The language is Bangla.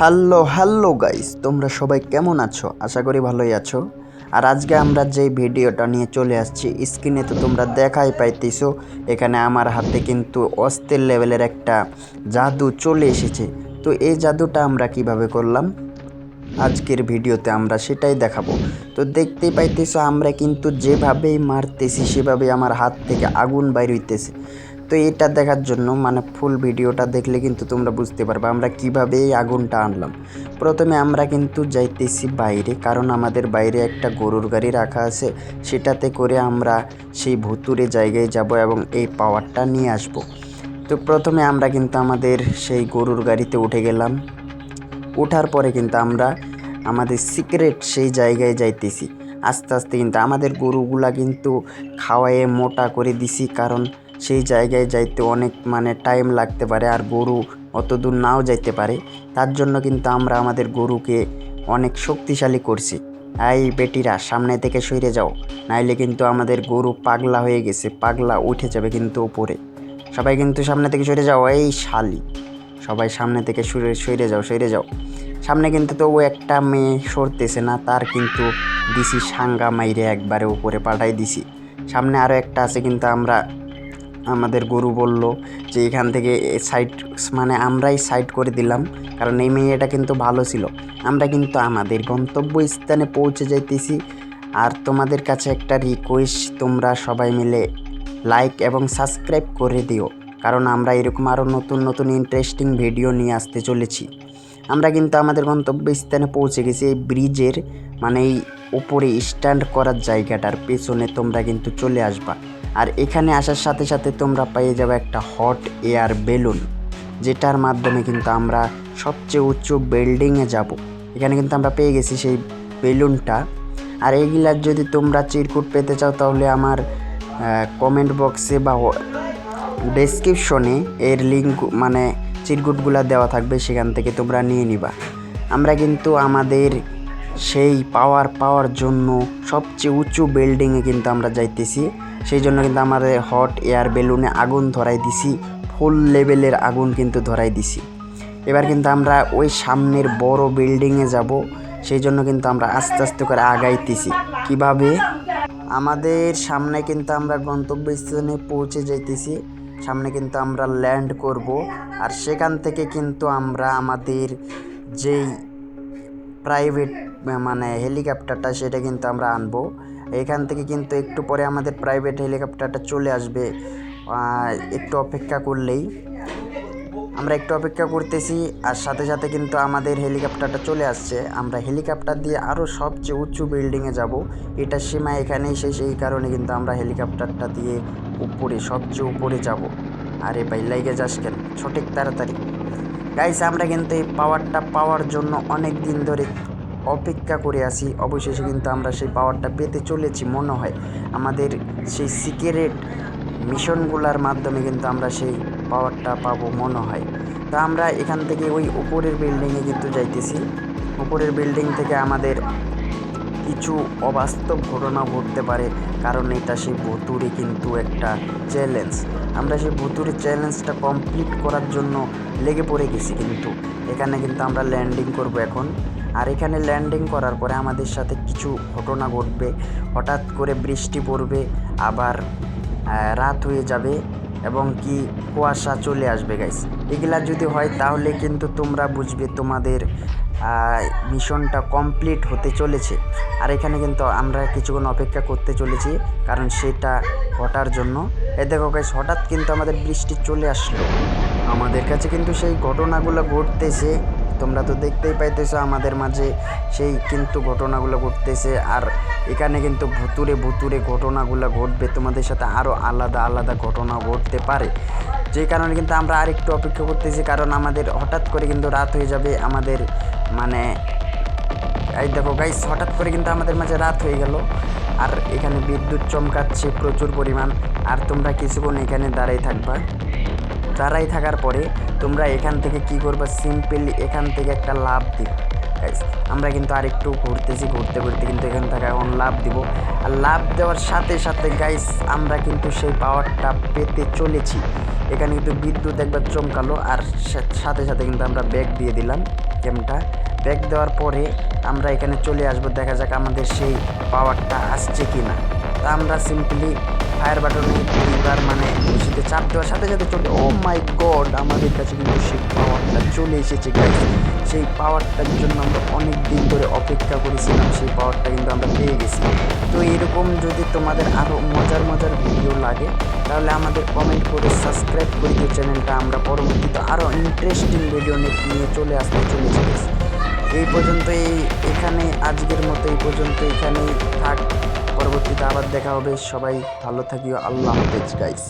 হ্যালো হ্যালো গাইস, তোমরা সবাই কেমন আছো? আশা করি ভালোই আছো। আর আজকে আমরা যে ভিডিওটা নিয়ে চলে আসছি, স্ক্রিনে তো তোমরা দেখাই পাইতেছো, এখানে আমার হাতে কিন্তু অস্থির লেভেলের একটা জাদু চলে এসেছে। তো এই জাদুটা আমরা কীভাবে করলাম? আজকের ভিডিওতে আমরা সেটাই দেখাবো। তো দেখতেই পাইতেছো, আমরা কিন্তু যেভাবেই মারতেছি সেভাবে আমার হাত থেকে আগুন বাইর হইতেছে। তো এটা দেখার জন্য মানে ফুল ভিডিওটা দেখলে কিন্তু তোমরা বুঝতে পারবে আমরা কীভাবে এই আগুনটা আনলাম। প্রথমে আমরা কিন্তু যাইতেছি বাইরে, কারণ আমাদের বাইরে একটা গরুর গাড়ি রাখা আছে, সেটাতে করে আমরা সেই ভুতুরে জায়গায় যাব এবং এই পাওয়ারটা নিয়ে আসব। তো প্রথমে আমরা কিন্তু আমাদের সেই গরুর গাড়িতে উঠে গেলাম। ওঠার পরে কিন্তু আমরা আমাদের সিক্রেট সেই জায়গায় যাইতেছি। আস্তে আস্তে কিন্তু আমাদের গরুগুলা কিন্তু খাওয়ায়ে মোটা করে দিছি, কারণ সেই জায়গায় যাইতে অনেক মানে টাইম লাগতে পারে আর গরু অত দূর নাও যাইতে পারে। তার জন্য কিন্তু আমরা আমাদের গরুকে অনেক শক্তিশালী করছি। এই বেটিরা, সামনে থেকে সরে যাও। নাইলে কিন্তু আমাদের গরু পাগলা হয়ে গেছে, পাগলা উঠে যাবে কিন্তু ওপরে সবাই কিন্তু সামনে থেকে সরে যাও, এই শালি। সবাই সামনে থেকে সরে সরে যাও সরে যাও। সামনে কিন্তু তবু একটা মেয়ে সরতেছে না, তার কিন্তু দিছি সাঙ্গা মাইরে একবারে উপরে পাঠাই দিছি। সামনে আরও একটা আছে কিন্তু আমরা আমাদের গরু বলল যে এখান থেকে সাইড মানে আমরাই সাইড করে দিলাম। কারণ এই মেয়েটা কিন্তু ভালো ছিল। আমরা কিন্তু আমাদের গন্তব্য স্থানে পৌঁছে যাইতেছি। আর তোমাদের কাছে একটা রিকোয়েস্ট তোমরা সবাই মিলে লাইক এবং সাবস্ক্রাইব করে দিও। কারণ আমরা এরকম আরও নতুন নতুন ইন্টারেস্টিং ভিডিও নিয়ে আসতে চলেছি। আমরা কিন্তু আমাদের গন্তব্য স্থানে পৌঁছে গেছি এই ব্রিজের মানে এই উপরে স্ট্যান্ড করার জায়গাটার পেছনে তোমরা কিন্তু চলে আসবা। আর এখানে আসার সাথে সাথে তোমরা পেয়ে যাবে একটা হট এয়ার বেলুন যেটার মাধ্যমে কিন্তু আমরা সবচেয়ে উঁচু বিল্ডিংয়ে যাব। এখানে কিন্তু আমরা পেয়ে গেছি সেই বেলুনটা আর এইগুলার যদি তোমরা চিরকুট পেতে চাও, তাহলে আমার কমেন্ট বক্সে বা ডেসক্রিপশনে এর লিঙ্ক মানে চিরকুটগুলো দেওয়া থাকবে, সেখান থেকে তোমরা নিয়ে নিবা। আমরা কিন্তু আমাদের সেই পাওয়ার পাওয়ার জন্য সবচেয়ে উঁচু বিল্ডিংয়ে কিন্তু আমরা যাইতেছি। সেই জন্য কিন্তু আমাদের হট এয়ার বেলুনে আগুন ধরাই দিছি ফুল লেভেলের আগুন কিন্তু ধরাই দিছি। এবার কিন্তু আমরা ওই সামনের বড় বিল্ডিংয়ে যাব, সেই জন্য কিন্তু আমরা আস্তে আস্তে করে আগাইতেছি। কীভাবে? আমাদের সামনে কিন্তু আমরা গন্তব্যস্থানে পৌঁছে যাইতেছি। সামনে কিন্তু আমরা ল্যান্ড করব, আর সেখান থেকে কিন্তু আমরা আমাদের যেই প্রাইভেট মানে হেলিকপ্টারটা সেটা কিন্তু আমরা আনব। এখান থেকে কিন্তু একটু পরে আমাদের প্রাইভেট হেলিকপ্টারটা চলে আসবে। একটু অপেক্ষা করলেই। আমরা একটু অপেক্ষা করতেছি, আর সাথে সাথে কিন্তু আমাদের হেলিকপ্টারটা চলে আসছে। আমরা হেলিকপ্টার দিয়ে আরও সবচেয়ে উঁচু বিল্ডিংয়ে যাব। এটার সীমা এখানেই শেষ, এই কারণে কিন্তু আমরা হেলিকপ্টারটা দিয়ে উপরে, সবচেয়ে উপরে যাব। আরে ভাই লাইগে যাস কেন? সঠিক তাড়াতাড়ি। গাইস আমরা কিন্তু এই পাওয়ারটা পাওয়ার জন্য অনেক দিন ধরে অপেক্ষা করে আসি অবশেষে কিন্তু আমরা সেই পাওয়ারটা পেতে চলেছি, মনে হয়। আমাদের সেই সিক্রেট মিশনগুলোর মাধ্যমে কিন্তু আমরা সেই পাওয়ারটা পাবো, মনে হয়। তা আমরা এখান থেকে ওই উপরের বিল্ডিংয়ে কিন্তু যাইতেছি। উপরের বিল্ডিং থেকে আমাদের কিছু অবাস্তব ঘটনা ঘটতে পারে, কারণ এটা সেই ভুতুরে কিন্তু একটা চ্যালেঞ্জ আমরা সেই ভুতুরে চ্যালেঞ্জটা কমপ্লিট করার জন্য লেগে পড়ে গেছি কিন্তু। এখানে কিন্তু আমরা ল্যান্ডিং করব এখন। আর এখানে ল্যান্ডিং করার পরে আমাদের সাথে কিছু ঘটনা ঘটবে। হঠাৎ করে বৃষ্টি পড়বে, আবার রাত হয়ে যাবে। এবং কি কুয়াশা চলে আসবে গাইস এগুলা যদি হয়, তাহলে কিন্তু তোমরা বুঝবে তোমাদের মিশনটা কমপ্লিট হতে চলেছে। আর এখানে কিন্তু আমরা কিছুক্ষণ অপেক্ষা করতে চলেছি, কারণ সেটা ঘটার জন্য। এ দেখো গাইস হঠাৎ কিন্তু আমাদের বৃষ্টি চলে আসলো। আমাদের কাছে কিন্তু সেই ঘটনাগুলো ঘটতেছে। তোমরা তো দেখতেই পাইতেছো আমাদের মাঝে সেই কিন্তু ঘটনাগুলো ঘটতেছে। আর এখানে কিন্তু ভুতুরে ভুতুরে ঘটনাগুলো ঘটবে। তোমাদের সাথে আরও আলাদা আলাদা ঘটনা ঘটতে পারে। যে কারণে কিন্তু আমরা আরেকটু অপেক্ষা করতেছি। কারণ আমাদের হঠাৎ করে কিন্তু রাত হয়ে যাবে আমাদের মানে এই দেখো গাইস হঠাৎ করে কিন্তু আমাদের মাঝে রাত হয়ে গেল। আর এখানে বিদ্যুৎ চমকাচ্ছে প্রচুর পরিমাণ। আর তোমরা কিছুক্ষণ এখানে দাঁড়াই থাকবা। দাঁড়াই থাকার পরে তোমরা এখান থেকে কি করবে? সিম্পলি এখান থেকে একটা লাভ দিবে। আমরা কিন্তু আর একটু ঘুরতেছি, ঘুরতে ঘুরতে কিন্তু এখান থেকে এখন লাভ দিব। আর লাভ দেওয়ার সাথে সাথে গাইস আমরা কিন্তু সেই পাওয়ারটা পেতে চলেছি। এখানে কিন্তু বিদ্যুৎ একবার চমকালো, আর সাথে সাথে কিন্তু আমরা ব্যাগ দিয়ে দিলাম গেমটা ব্যাগ দেওয়ার পরে আমরা এখানে চলে আসব, দেখা যাক আমাদের সেই পাওয়ারটা আসছে কি না তা আমরা সিম্পলি ফায়ার বাটনে দুইবার মানে চাপ দেওয়ার সাথে সাথে চলে ও মাই গড আমাদের কাছে কিন্তু সেই পাওয়ারটা চলে এসেছে গাইস সেই পাওয়ারটার জন্য আমরা অনেক দিন ধরে অপেক্ষা করেছিলাম, সেই পাওয়ারটা কিন্তু আমরা পেয়ে গেছি। তো এরকম যদি তোমাদের আরও মজার মজার ভিডিও লাগে, তাহলে আমাদের কমেন্ট করে সাবস্ক্রাইব করে দিও চ্যানেলটা আমরা পরবর্তীতে আরও ইন্টারেস্টিং ভিডিও নিয়ে চলে আসতে চলেছি। এই পর্যন্ত এই এখানে, আজকের মতো এই পর্যন্ত এখানেই থাক। পরবর্তীতে আবার দেখা হবে। সবাই ভালো থাকিও। আল্লাহ হাফেজ গাইস